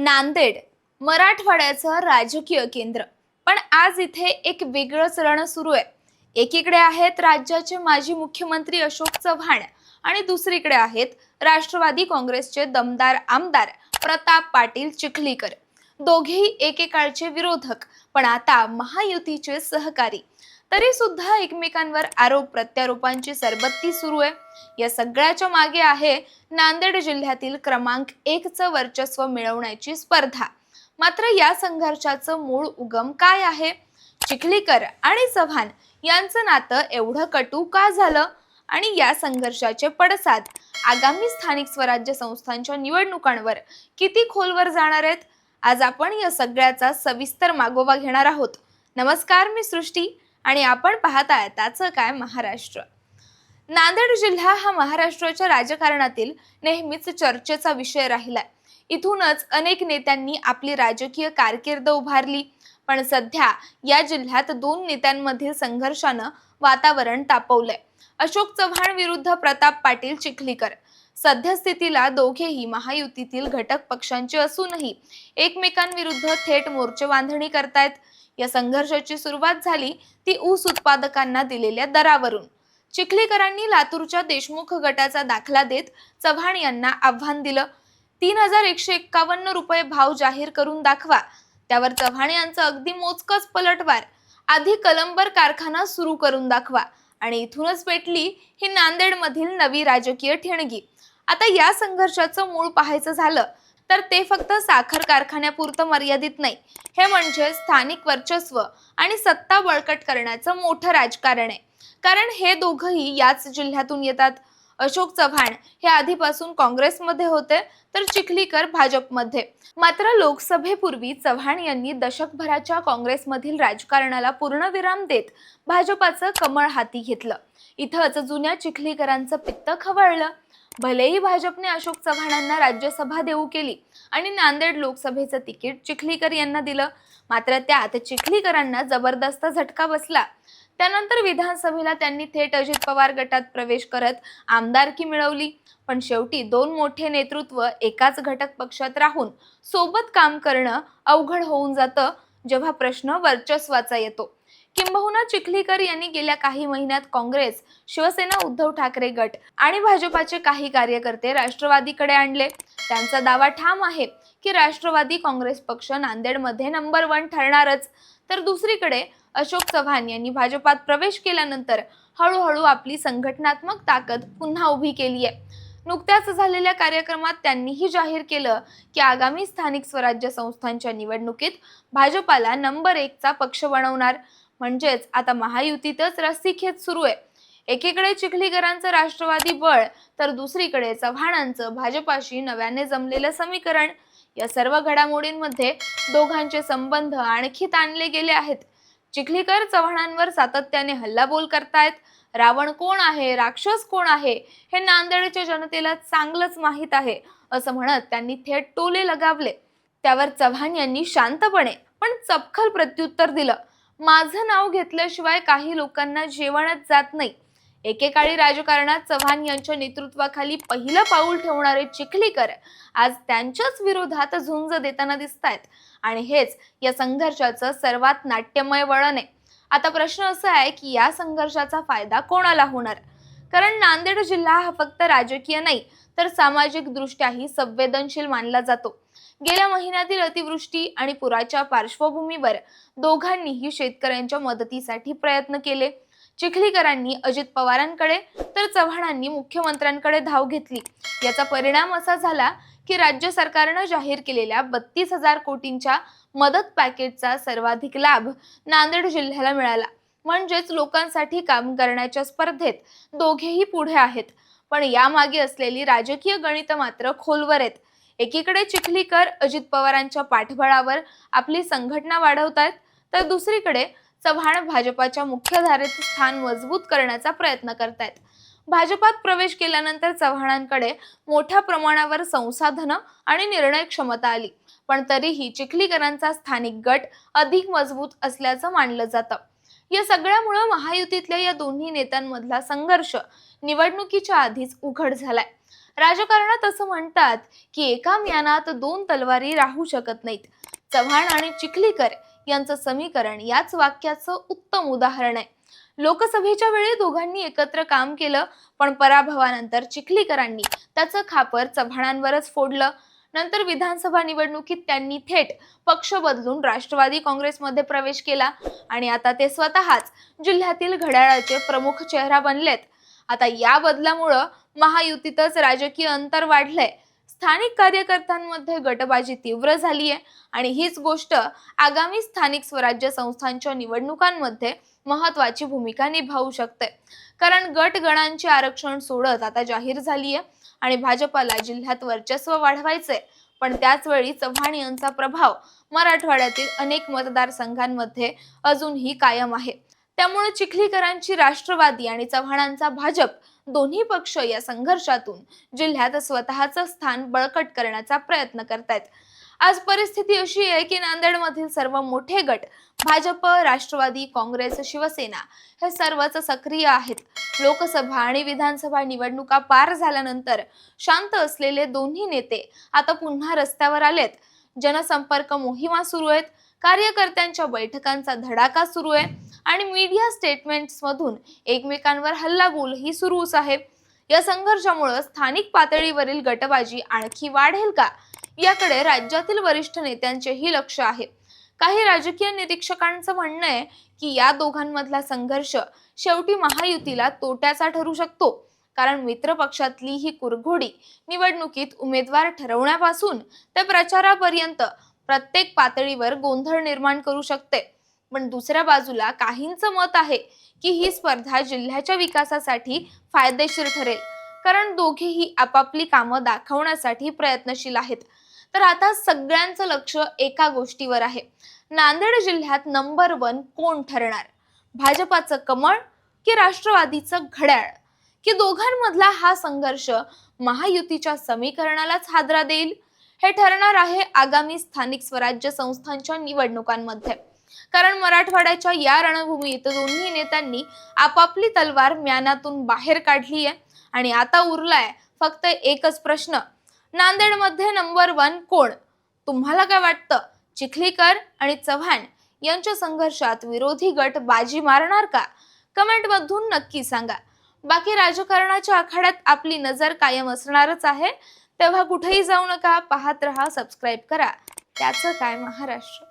नांदेड मराठवाड्याचं राजकीय केंद्र. पण आज इथे एक वेगळंच रण सुरू आहे. एकीकडे आहेत राज्याचे माजी मुख्यमंत्री अशोक चव्हाण आणि दुसरीकडे आहेत राष्ट्रवादी काँग्रेसचे दमदार आमदार प्रताप पाटील चिखलीकर. दोघेही एकेकाळचे विरोधक पण आता महायुतीचे सहकारी. तरी सुद्धा एकमेकांवर आरोप प्रत्यारोपांची सरबत्ती सुरू आहे. या सगळ्याच्या मागे आहे नांदेड जिल्ह्यातील क्रमांक एकचं वर्चस्व मिळवण्याची स्पर्धा. मात्र या संघर्षाचं मूळ उगम काय आहे? चिखलीकर आणि चव्हाण यांचं नातं एवढं कटू का झालं? आणि या संघर्षाचे पडसाद आगामी स्थानिक स्वराज्य संस्थांच्या निवडणुकांवर किती खोलवर जाणार आहेत? आज आपण या सगळ्याचा सविस्तर मागोवा घेणार आहोत. नमस्कार मी सृष्टी. आणि आपण पाहताय त्याचं काय महाराष्ट्र. नांदेड जिल्हा हा महाराष्ट्राच्या राजकारणातील नेहमीच चर्चेचा विषय राहिलाय. इथूनच अनेक नेत्यांनी आपली राजकीय कारकीर्द उभारली. पण सध्या या जिल्ह्यात दोन नेत्यांमधील संघर्षानं वातावरण तापवलंय. अशोक चव्हाण विरुद्ध प्रताप पाटील चिखलीकर. सद्यस्थितीला दोघेही महायुतीतील घटक पक्षांचे असूनही एकमेकांविरुद्ध थेट मोर्चे बांधणी करतायत. या संघर्षाची सुरुवात झाली ती ऊस उत्पादकांना दिलेल्या दरावरून. चिखलीकरांनी लातूरच्या देशमुख गटाचा दाखला देत चव्हाण यांना आव्हान दिलं. तीन हजार एकशे एक्कावन्न रुपये भाव जाहीर करून दाखवा. त्यावर चव्हाण यांचं अगदी मोजकच पलटवार. आधी कलंबर कारखाना सुरू करून दाखवा आणि इथूनच पेटली ही नांदेडमधील नवी राजकीय ठिणगी. आता या संघर्षाचं मूळ पाहायचं झालं. तर ते फक्त साखर कारखान्यापुरतं मर्यादित नाही. हे म्हणजे स्थानिक वर्चस्व आणि सत्ता बळकट करण्याचं मोठं राजकारण आहे. कारण हे दोघंही याच जिल्ह्यातून येतात. अशोक चव्हाण हे आधीपासून काँग्रेसमध्ये होते तर चिखलीकर भाजपमध्ये. मात्र लोकसभेपूर्वी चव्हाण यांनी दशकभराच्या काँग्रेसमधील राजकारणाला पूर्णविराम देत भाजपाचं कमळ हाती घेतलं. इथंच जुन्या चिखलीकरांचं पित्त खवळलं. भलेही भाजपने अशोक चव्हाणांना राज्यसभा देऊ केली आणि नांदेड लोकसभेचं तिकीट चिखलीकर यांना दिलं मात्र त्यात चिखलीकरांना जबरदस्त झटका बसला. त्यानंतर विधानसभेला त्यांनी थेट अजित पवार गटात प्रवेश करत आमदारकी मिळवली. पण शेवटी दोन मोठे नेतृत्व एकाच घटक पक्षात राहून सोबत काम करणं अवघड होऊन जातं जेव्हा प्रश्न वर्चस्वाचा येतो. किंबहुना चिखलीकर यांनी गेल्या काही महिन्यात काँग्रेस शिवसेना उद्धव ठाकरे गट आणि भाजपाचे काही कार्यकर्ते राष्ट्रवादीकडे आणले. त्यांचा दावा ठाम आहे की राष्ट्रवादी काँग्रेस पक्ष नांदेडमध्ये नंबर वन ठरणारच. तर दुसरीकडे अशोक चव्हाण यांनी भाजपात प्रवेश केल्यानंतर हळूहळू आपली संघटनात्मक ताकद पुन्हा उभी केली आहे नुकत्याच झालेल्या कार्यक्रमात त्यांनीही जाहीर केलं की आगामी स्थानिक स्वराज्य संस्थांच्या निवडणुकीत भाजपाला नंबर एकचा पक्ष बनवणार. म्हणजेच आता महायुतीतच रस्सीखेच सुरू आहे. एकीकडे चिखलीकरांचं राष्ट्रवादी बळ तर दुसरीकडे चव्हाणांचं भाजपाशी नव्याने जमलेलं समीकरण. या सर्व घडामोडींमध्ये दोघांचे संबंध आणखी ताणले गेले आहेत. चिखलीकर चव्हाणांवर सातत्याने हल्लाबोल करतायत. रावण कोण आहे? राक्षस कोण आहे? हे नांदेडच्या जनतेला चांगलंच माहीत आहे असं म्हणत त्यांनी थेट टोले लगावले. त्यावर चव्हाण यांनी शांतपणे पण चपखल प्रत्युत्तर दिलं. माझं नाव घेतल्याशिवाय काही लोकांना जेवणच जात नाही. एकेकाळी राजकारणात चव्हाण यांच्या नेतृत्वाखाली पहिलं पाऊल ठेवणारे चिखलीकर आज त्यांच्याच विरोधात झुंज देताना दिसत आहेत आणि हेच या संघर्षाचं सर्वात नाट्यमय वळण आहे. आता प्रश्न असा आहे की या संघर्षाचा फायदा कोणाला होणार? कारण नांदेड जिल्हा हा फक्त राजकीय नाही तर सामाजिक दृष्ट्याही संवेदनशील मानला जातो. गेल्या महिन्यातील अतिवृष्टी आणि पुराच्या पार्श्वभूमीवर दोघांनीही शेतकऱ्यांच्या मदतीसाठी प्रयत्न केले. चिखलीकरांनी अजित पवारांकडे तर चव्हाणांनी मुख्यमंत्र्यांकडे धाव घेतली. याचा परिणाम असा झाला की राज्य सरकारनं जाहीर केलेल्या बत्तीस हजार कोटींच्या मदत पॅकेजचा सर्वाधिक लाभ नांदेड जिल्ह्याला मिळाला. म्हणजेच लोकांसाठी काम करण्याच्या स्पर्धेत दोघेही पुढे आहेत. पण यामागे असलेली राजकीय गणित मात्र खोलवर आहेत. एकीकडे चिखलीकर अजित पवारांच्या पाठबळावर आपली संघटना वाढवतायत तर दुसरीकडे चव्हाण भाजपाच्या मुख्यधारेत स्थान मजबूत करण्याचा प्रयत्न करतायत. भाजपात प्रवेश केल्यानंतर चव्हाणांकडे मोठ्या प्रमाणावर संसाधनं आणि निर्णय क्षमता आली पण तरीही चिखलीकरांचा स्थानिक गट अधिक मजबूत असल्याचं मानलं जातं. या सगळ्यामुळं महायुतीतल्या या दोन्ही नेत्यांमधला संघर्ष निवडणुकीच्या आधीच उघड झालाय. राजकारणात असं म्हणतात की एका म्यानात दोन तलवारी राहू शकत नाहीत. चव्हाण आणि चिखलीकर यांचं समीकरण याच वाक्याचं उत्तम उदाहरण आहे. लोकसभेच्या वेळी दोघांनी एकत्र काम केलं पण पराभवानंतर चिखलीकरांनी त्याचं खापर चव्हाणांवरच फोडलं. नंतर विधानसभा निवडणुकीत त्यांनी थेट पक्ष बदलून राष्ट्रवादी काँग्रेसमध्ये प्रवेश केला. आणि आता ते स्वतःच जिल्ह्यातील घड्याळाचे प्रमुख चेहरा बनलेत. आता या बदलामुळं महायुतीतच राजकीय अंतर वाढलंय. स्थानिक कार्यकर्त्यांमध्ये गटबाजी तीव्र झालीय. आणि हीच गोष्ट आगामी स्थानिक स्वराज्य संस्थांच्या निवडणुकांमध्ये महत्वाची भूमिका निभावू शकते. कारण गट गणांचे आरक्षण सोडत आता जाहीर झालीय. आणि भाजपाला जिल्ह्यात वर्चस्व वाढवायचे पण त्याचवेळी चव्हाण यांचा प्रभाव मराठवाड्यातील अनेक मतदारसंघांमध्ये अजूनही कायम आहे. त्यामुळे चिखलीकरांची राष्ट्रवादी आणि चव्हाणांचा भाजप दोन्ही पक्ष या संघर्षातून जिल्ह्यात स्वतःचं स्थान बळकट करण्याचा प्रयत्न करतायत. आज परिस्थिती अशी आहे की नांदेडमधील सर्व मोठे गट भाजप राष्ट्रवादी काँग्रेस शिवसेना हे सर्वच सक्रिय आहेत. लोकसभा आणि विधानसभा निवडणुका पार झाल्यानंतर शांत असलेले दोन्ही नेते आता पुन्हा रस्त्यावर आलेत. जनसंपर्क मोहिमा सुरू आहेत. कार्यकर्त्यांच्या बैठकांचा धडाका सुरू आहे. आणि मीडिया स्टेटमेंट्समधून एकमेकांवर हल्लाबोलही सुरूच आहे. या संघर्षामुळे स्थानिक पातळीवरील गटबाजी आणखी वाढेल का? याकडे राज्यातील वरिष्ठ नेत्यांचेही लक्ष आहे. काही राजकीय निरीक्षकांचं म्हणणं आहे की या दोघांमधला संघर्ष शेवटी महायुतीला तोट्याचा ठरू शकतो. कारण मित्र पक्षातली ही कुरघोडी निवडणुकीत उमेदवार ठरवण्यापासून ते प्रचारापर्यंत प्रत्येक पातळीवर गोंधळ निर्माण करू शकते. पण दुसऱ्या बाजूला काहींचं मत आहे की ही स्पर्धा जिल्ह्याच्या विकासासाठी फायदेशीर ठरेल. कारण दोघेही आपापली कामं दाखवण्यासाठी प्रयत्नशील आहेत. तर आता सगळ्यांचं लक्ष एका गोष्टीवर आहे. नांदेड जिल्ह्यात नंबर वन कोण ठरणार? भाजपाचं कमळ की राष्ट्रवादीचं घड्याळ? की दोघांमधला हा संघर्ष महायुतीच्या समीकरणालाच हादरा देईल? हे ठरणार आहे आगामी स्थानिक स्वराज्य संस्थांच्या निवडणुकांमध्ये. कारण मराठवाड्याच्या या रणभूमीत दोन्ही नेत्यांनी आपापली तलवार म्यानातून बाहेर काढली आहे आणि आता उरलाय फक्त एकच प्रश्न नांदेडमध्ये नंबर वन कोण? तुम्हाला काय वाटतं? चिखलीकर आणि चव्हाण यांच्या संघर्षात विरोधी गट बाजी मारणार का? कमेंट मधून नक्की सांगा. बाकी राजकारणाच्या आखाड्यात आपली नजर कायम असणारच आहे. तेव्हा कुठेही जाऊ नका पाहत रहा सबस्क्राईब करा. त्याचं काय महाराष्ट्र?